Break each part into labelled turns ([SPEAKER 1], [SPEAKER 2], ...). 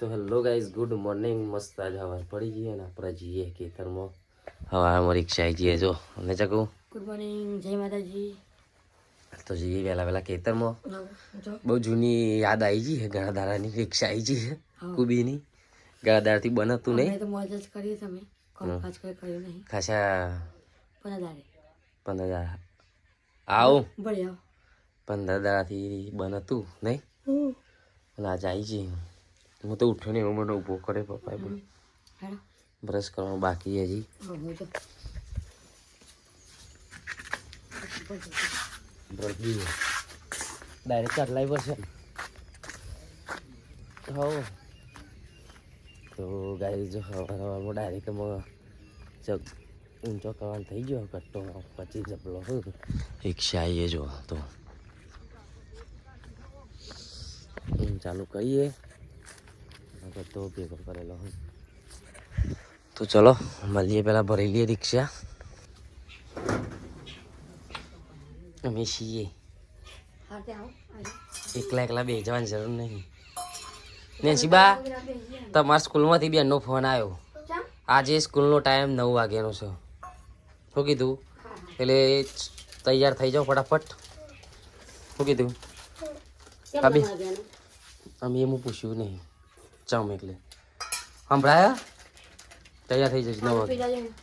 [SPEAKER 1] તો hello guys good morning. મસ્ત આજે હવા પડી જઈએ અને આપણે જઈએ ખેતરમાં. હવારમાં રિક્ષા આવી જઈએ જો. અને ચકું?
[SPEAKER 2] ગુડ મોર્નિંગ જય માતાજી.
[SPEAKER 1] તો જઈએ વહેલા વહેલા ખેતરમાં. બહુ જૂની યાદ આવી ગઈ છે ઘણા દાડાની રિક્ષા આવી ગઈ છે કુબીની. ઘણા દાડાથી બનતું નહીં.
[SPEAKER 2] તો મોજ જ કરીએ તમે. કામકાજ કોઈ કર્યું નહીં.
[SPEAKER 1] ખાસા
[SPEAKER 2] દાડે.
[SPEAKER 1] પંદર દાડા. આવો. પંદર દાડાથી બનતું નહીં. અને આજે આવી જઈએ હું તો ઉઠ્યો ને એવો મને ઊભો કરે પપ્પાએ બોલ બ્રશ કરવાનું બાકી હજી. બ્રશ બી ડાયરેક્ટ આટલાય પડશે હો તો ગાય જો હવામાં ડાયરેક્ટ જગ ઊંચો કરવાનો થઈ ગયો કટ્ટો પછી જપલો રિક્ષા આવીએ જો તો. ચાલુ કરીએ. કટ્ટો ભેગો કરેલો હોય તો ચલો મળીએ પહેલાં ભરી લઈએ રિક્ષા અમે છીએ. એકલા એકલા બે જવાની જરૂર નહીં નેસીબા તમારા સ્કૂલમાંથી બેનનો ફોન આવ્યો આજે સ્કૂલનો ટાઈમ નવ વાગ્યાનો છે શું કીધું એટલે તૈયાર થઈ જાઓ ફટાફટ શું કીધું? અમે એમ પૂછ્યું નહીં ચમ એટલે સંભળાયા તૈયાર થઈ જશે નવ.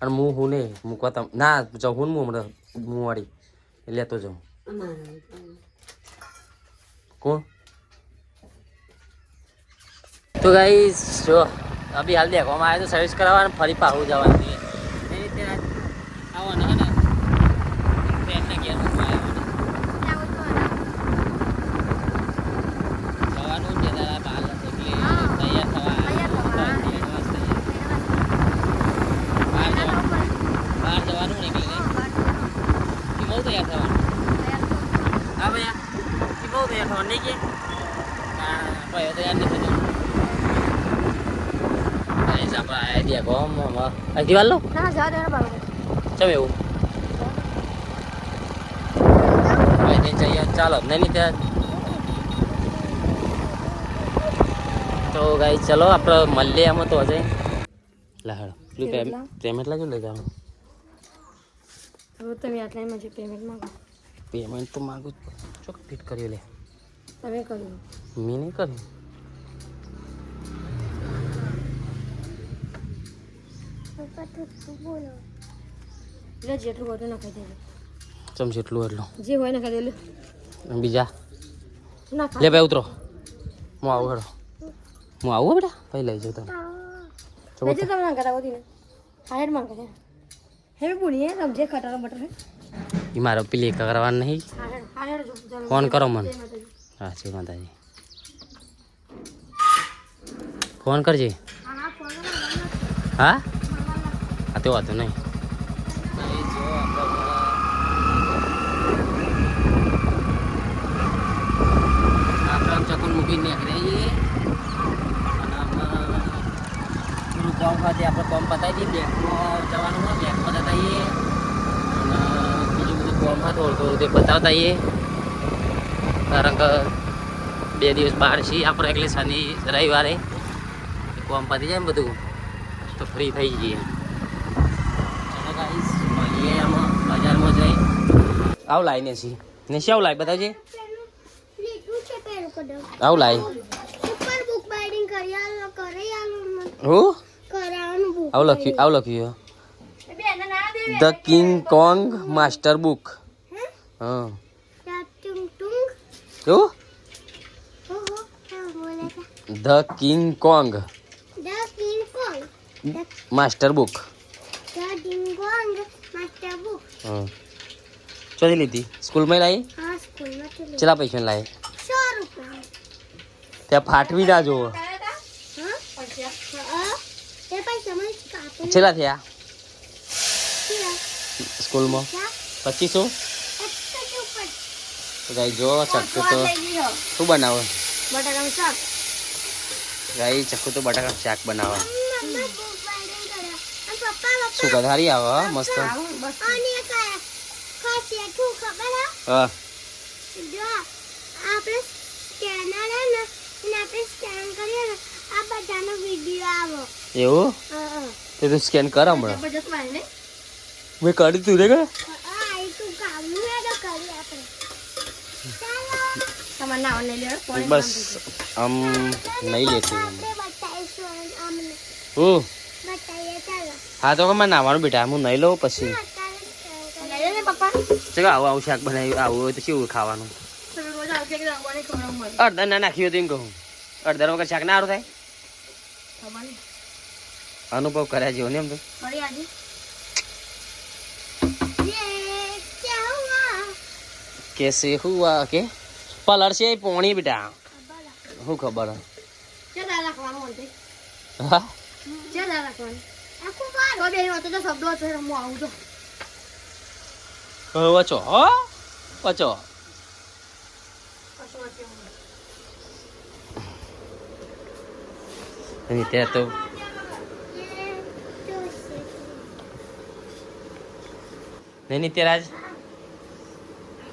[SPEAKER 1] અને હું હું નહીં મૂકવા તમ ના જાઉં હું ને હું હમણાં હું વાળી. લેતો જાઉં. કોણ? તો ગાઈસ જો અભી હાલ દેખવામાં આવ્યો તો સર્વિસ કરાવવાનું ફરી પાછું જવાનું. આવવાનું હે ને ફ્રેન્ડને ઘેર મૂકવા આવ્યો ને જવાનું જ છે તારા બાલ એટલે તૈયાર થવા advance તૈયાર. બહાર જવાનું બહાર જવાનું ને એટલે એ બહુ તૈયાર થવાનું હા ભૈયા નહીં કે ભાઈ તૈયાર નથી થતું ગાઈસ આપણે આઈડિયા ગોમ અહીંથી વાળ લો
[SPEAKER 2] ના જા દે ને બાબા
[SPEAKER 1] ચમ એવું અહીંથી જઈએ ચાલો નહીં ત્યાં તો ગાઈ ચલો આપણે મળીએ આમાં તો હજે લાહડ પેલું પેમેન્ટ લાગ્યું લઈ જવાનું
[SPEAKER 2] તમે આટલા પેમેન્ટ માંગો
[SPEAKER 1] પેમેન્ટ તો માગું ચોક ફિટ કરી લે
[SPEAKER 2] તમે કર્યું
[SPEAKER 1] મેં નહીં કર્યું
[SPEAKER 2] એટલે જેટલું બધું નાખી દેજો.
[SPEAKER 1] ચમ જેટલું એટલું.
[SPEAKER 2] જે હોય નાખી દેલું
[SPEAKER 1] બીજા? લે ભાઈ ઉતરો. હું આવું હેડો. હું આવું બેટા? ભાઈ લઈ જાઉં તમે.
[SPEAKER 2] મેં જે તમે નાખતા હોતી ને હારેડ માંગે છે હે બોલીએ સમજે ખટારો બટર હે?
[SPEAKER 1] એ મારો પેલી કરવાનું નહીં.
[SPEAKER 2] જો
[SPEAKER 1] ફોન કરો મને. હા શ્રી માતાજી ફોન કરજે.
[SPEAKER 2] હા? હા,
[SPEAKER 1] તો વાંધો નહીં. ચકુન મૂકીને નીકળી જઈએ અને આમાં પેલું કોમ ખાતે આપણે કોમ પતાવી દઈએ, બેંકમાં જવાનું હોય, બેંકમાં જતા આવીએ બીજું બધું કોમ હા થોડું થોડું તે બતાવતા આવીએ કારણ કે બે દિવસ બહાર છીએ આપણે એટલે શનિ રવિવારે કોમ પતી જાય ને બધું. તો ફ્રી થઈ જઈએ. ચલો ગાઈસ મળીએ આમાં બજારમાં જઈ. આવ લાઈ ને સી ને શું લાય બતાવજે આવ લાય.
[SPEAKER 3] ઉપર બુક બાઇડિંગ કરી આલો કરી આલો
[SPEAKER 1] હું?
[SPEAKER 3] કરાવવાનું બુક
[SPEAKER 1] આવ લખ્યું. આવ લખ્યું the King Kong master book હા. શું
[SPEAKER 3] હો હો હા બોલે છે
[SPEAKER 1] the King Kong.
[SPEAKER 3] The King Kong.
[SPEAKER 1] Master book.
[SPEAKER 3] The King Kong master book.
[SPEAKER 1] હા ચોથી લીધી. સ્કૂલમાં લાવી ચેલા પૈસા લાવી ત્યાં ફાટવી ના જુઓ
[SPEAKER 3] હા? હા? તે પૈસા મને કાપી.
[SPEAKER 1] ચેલા થયા? સ્કૂલમાં? પચીસો?
[SPEAKER 3] તો
[SPEAKER 1] ગાઈ જો ચક્કુ તો શું બનાવો?
[SPEAKER 2] બટાકાનું શાક.
[SPEAKER 1] ગાઈ ચક્કુ તો બટાકા શાક
[SPEAKER 3] બનાવો.
[SPEAKER 1] શું કધારી આવે મસ્ત.
[SPEAKER 3] હે
[SPEAKER 1] હા
[SPEAKER 3] આપણે સ્કેનર હે ને એને આપણે સ્કેન કરીએ ને આ બધા બી આવો.
[SPEAKER 1] એવું? તે તું સ્કેન કર હમણાં. મેં કરી તું રે કે
[SPEAKER 3] આ એ તું કામનું હે તો કરી આપણે ચાલો
[SPEAKER 2] તમારે નાવા નહીં લેવા પોણી
[SPEAKER 1] બસ આમ નહીં લેતી. હું? હા તો મેં નાવાનું બેટા હું નહીં લઉં પછી. ચલો આવું આવું શાક બનાવ્યું આવું હોય તો કેવું ખાવાનું? અડધા ના નાખ્યું તો એમ કહું. અડધા વગર શાક ના સારું થાય? અનુભવ કર્યા જેવો ને એમ તો. કેસે હુઆ કે? પલળશે પોણી બેટા. શું ખબર? હા? વચો હો વચો ત્યાં તો નહીં તેરાજ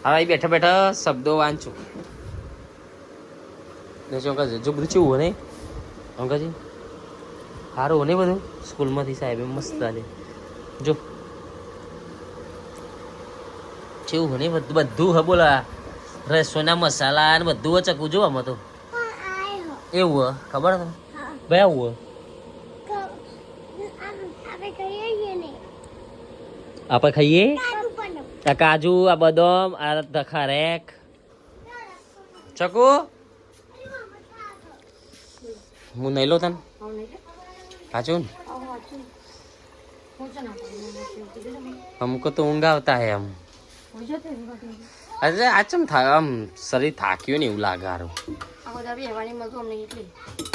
[SPEAKER 1] હવે બેઠા બેઠા શબ્દો વાંચું. કહે જો બધું ચેવું હોય નહીં? અંકલજી સારું હોય બધું? સ્કૂલમાંથી સાહેબ મસ્ત આલે જો. ચેવું હોય બધું હા બોલા. રસોઈના મસાલા ને બધું હોય ચકું જો આમાં તો. એવું હ ખબર તમને ભાઈ, આવું
[SPEAKER 3] આપણે
[SPEAKER 1] ખાઈએ? આ કાજુ, આ બદામ, આ ખારેક ચકુ? હું નહીં લો તને સાચું ને અમુક તો ઊંઘ આવતા હે આમ અરે આ ચમ થાય આમ શરીર થાક્યું ને એવું લાગે હારું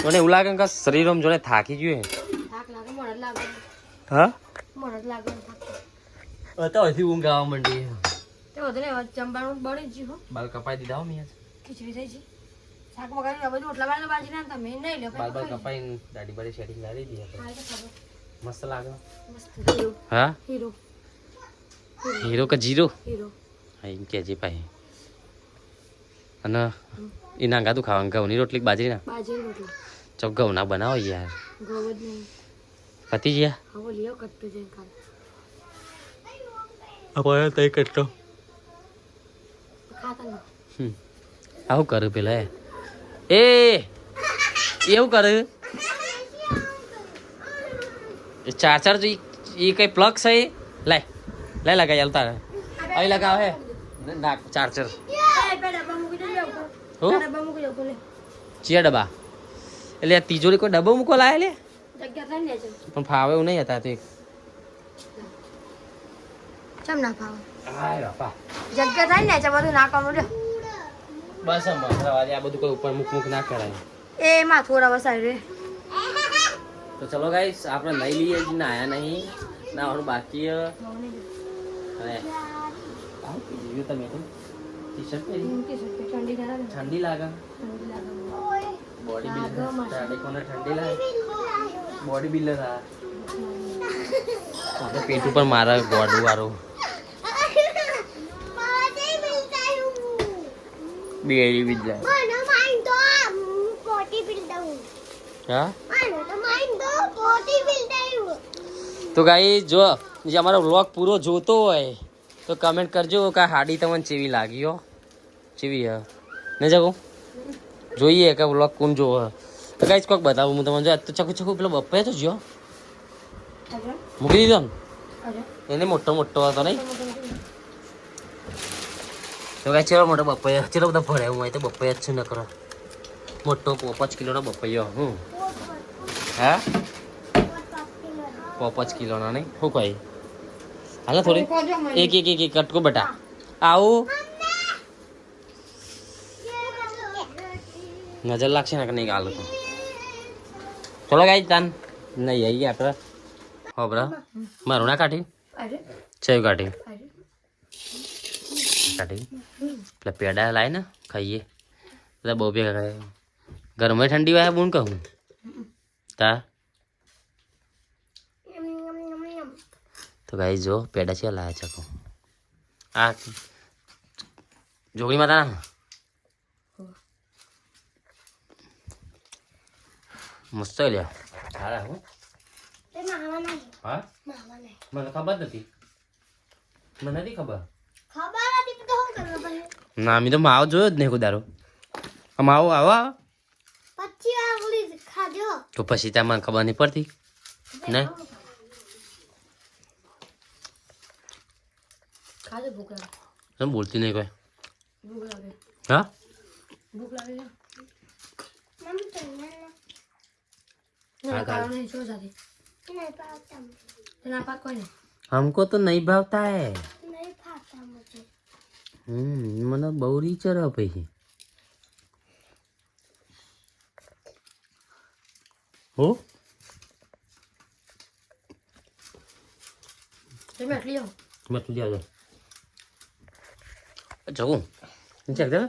[SPEAKER 1] મને એવું લાગે કે શરીર આમ જોડે થાકી ગયું હે હા તો હજી ઊંઘ આવવા માંડી બાલ કપાઈ દીધા
[SPEAKER 2] શાક વગાડી આ રોટલા વાળા બાજી ના તમે નહીં લો
[SPEAKER 1] બાલ બાલ કપાઈ દાડી બાડી સેટિંગ લાવી
[SPEAKER 2] ખબર.
[SPEAKER 1] મસ્ત લાગે.
[SPEAKER 2] મસ્ત હીરો
[SPEAKER 1] હા?
[SPEAKER 2] હીરો
[SPEAKER 1] હીરો કે જીરો?
[SPEAKER 2] હીરો
[SPEAKER 1] હા એમ કહેજે ભાઈ. અને એ નાંગા તું ખાવા ઘઉંની રોટલી બાજરી ના
[SPEAKER 2] બાજરી રોટલા.
[SPEAKER 1] ચોક ઘઉંના બનાવો યાર.
[SPEAKER 2] ગોળ જ નહીં.
[SPEAKER 1] પતી ગયા
[SPEAKER 2] હવે લ્યો કટતો જઈને ખાવ
[SPEAKER 1] આપણે તઈ કટતો.
[SPEAKER 2] ખાતા નહીં.
[SPEAKER 1] હમ. આવું કરું પેલા એ. એવું કરે. ચાર્જર જો એ કઈ પ્લગ છે એ? લાય લાય લગાઈ આલ અહીં લગાવ હે. ના ચાર્જર.
[SPEAKER 2] એ
[SPEAKER 1] હું? ચિયા ડબ્બા. એટલે તિજોરી કોઈ ડબ્બો મૂકો લાય લે? પણ ફાવે એવું નહીં હતા તો એક.
[SPEAKER 2] ચમ ના જગ્યા થાય ને બધું
[SPEAKER 1] બસ આમ મસરાવાદી આ બધું કોઈ ઉપર મૂક મૂક ના કરાય.
[SPEAKER 2] એ માં થોડા વસાય રે.
[SPEAKER 1] તો ચલો ગાઈસ આપણે લઈ લઈએ જ નાયા નહીં. ના ઓર બાકી અરે આવું પી તમે તો ટી શર્ટ પહેરી
[SPEAKER 2] ઠંડી લાગે
[SPEAKER 1] ઠંડી લાગે. બોડી બિલ્ડર
[SPEAKER 2] મસ્ત.
[SPEAKER 1] કોને ઠંડી લાગે? બોડી બિલ્ડર આ. પેટ ઉપર મારા ગોડું વાળું
[SPEAKER 3] પાણી મિલતા હું
[SPEAKER 1] બેડી બિલ્ડર
[SPEAKER 3] મને માઈન તો પોટી બિલ્ડર હા? મને તો માઈન તો પોટી બિલ્ડર
[SPEAKER 1] તો ગાઈ જો જે અમારો વ્લોગ પૂરો જોતો હોય તો કમેન્ટ કરજો કે આ હાડી તમને ચેવી લાગી હો. ચેવી હે? ને જગો. જોઈએ કે વ્લોગ કોણ જોવે. તો ગાઈસ કોક બતાવું હું તમને. જો તો ચકુ ચકુ પેલો બપ્પે તો જો મૂકી દીધો ને? એને મોટો મોટો હતો નહીં? તો કાંઈ ચેલો મોટો બપૈયો ચેલો બધા ભરાય હું તો બપૈયા જ છું ન કરો મોટો પાંચ કિલોનો બપૈયો હું? હા? પાંચ કિલોનો નહીં? શું કહી હાલ થોડી. એક એક એક એક કટકો બેટા. આવું? નજર લાગશે ને કે નહીં હાલ તો ચલો ગાઈ તાન. નહીં આવીએ આપણે. હો બરા. મારું ના કાઢી? ચેવ કાઢી? પેલા પેડા લાય ને ખાઈએ. બધા બહુ ભેગા કરે. ગરમે ઠંડી વાય બોન કહું. તા. તો ગાઈ જો, પેડા છે, લાયા છે કહું આ જોગણી માતા મસ્ત લ્યા. સારા હા? મને ખબર નથી. મને નથી ખબર.
[SPEAKER 3] ખબર?
[SPEAKER 1] ના અમે તો માવો જોયો જ નહીં કુદારો. આ માવો આવા. તો પછી ત્યાં મને ખબર નહીં પડતી.
[SPEAKER 2] ને?
[SPEAKER 1] શું બોલતી નહીં કોઈ? હા?
[SPEAKER 3] હમકો તો
[SPEAKER 2] નહીં
[SPEAKER 1] ભાવતા है હમ મને બહુ રીચર પછી હો?
[SPEAKER 2] મતલી આવો.
[SPEAKER 1] જવું. નીચે દે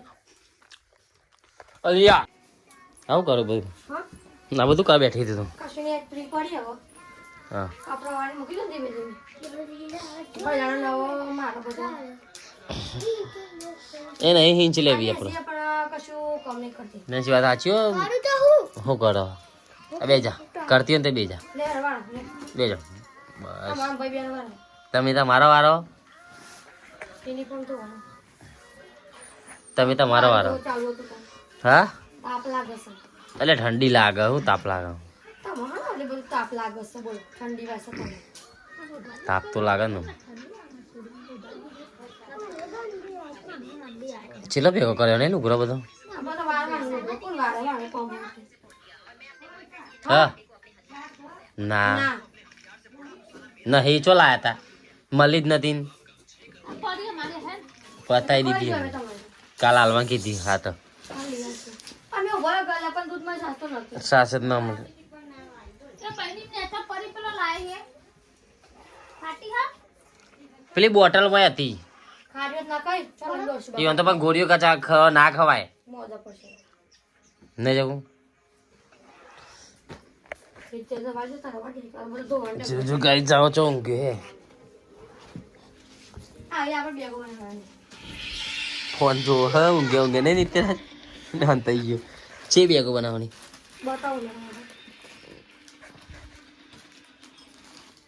[SPEAKER 1] આવું કરો
[SPEAKER 2] ભાઈ
[SPEAKER 1] ના બધું કા બેઠી હતી તું? હા. એ નહીં હિંચ લેવી આપણે.
[SPEAKER 2] એસી પણ કશું કમ નહીં કરતી.
[SPEAKER 1] ને વાત સાચી હો?
[SPEAKER 3] મારું તો હું.
[SPEAKER 1] શું કરો? બે જા. કરતી હોય ને તે બે જા. બે જા. બસ. તમે તો મારો
[SPEAKER 2] વારો? તમે તો મારો
[SPEAKER 1] તમે તમારો વારો હા?
[SPEAKER 2] તાપ લાગે છે.
[SPEAKER 1] એટલે ઠંડી લાગે હું તાપ લાગે?
[SPEAKER 2] તમારે એટલે બધું તાપ લાગે છે બોલો. ઠંડી વાસે
[SPEAKER 1] તાપ તો લાગે ને. ચેલો ભેગો કર્યો ને લુગરો બધો. હા. ના. નહીં, ચો લાયા તા? મળી જ નથી પતાવી દીધી કાલ હાલમાં કીધી, હા તો. સાસ જ ના મળે. પેલી બોટલમાં હતી.
[SPEAKER 2] ખારી ના કઈ ચાલો દોડશું
[SPEAKER 1] એ તો પણ ગોળીઓ કાચા ના ખવાય.
[SPEAKER 2] મોજા પડશે.
[SPEAKER 1] નહીં જવું?
[SPEAKER 2] રીતે તો વાજે તારા વાગે તારા બધું ધોવાનું
[SPEAKER 1] જો જો ગાઈ જાઓ છો ઊંઘે. ફોન જો હ ઊંઘે ઊંઘે. નહીં નીતે હંતાઈ ગયો. છે બેગો બનાવવાની?
[SPEAKER 2] બતાવું.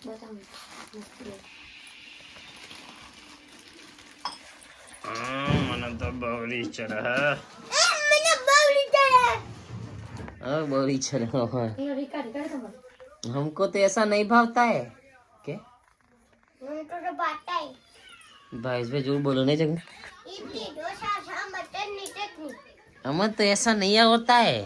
[SPEAKER 2] બતાવું.
[SPEAKER 1] મને તો બહુ રીચર
[SPEAKER 3] મને બહુ લીધા
[SPEAKER 1] હા બહુ રીચર
[SPEAKER 2] અહીંયા રીકા રીકા તમારે
[SPEAKER 1] हमको तो ऐसा नहीं भावता है के
[SPEAKER 3] મને તો બાટાઈ
[SPEAKER 1] भाई इस पे जोर बोलो नहीं जगह
[SPEAKER 3] ઇડલી ઢોસા સાંભર ચટણી ચટણી
[SPEAKER 1] हमें तो ऐसा नहीं होता है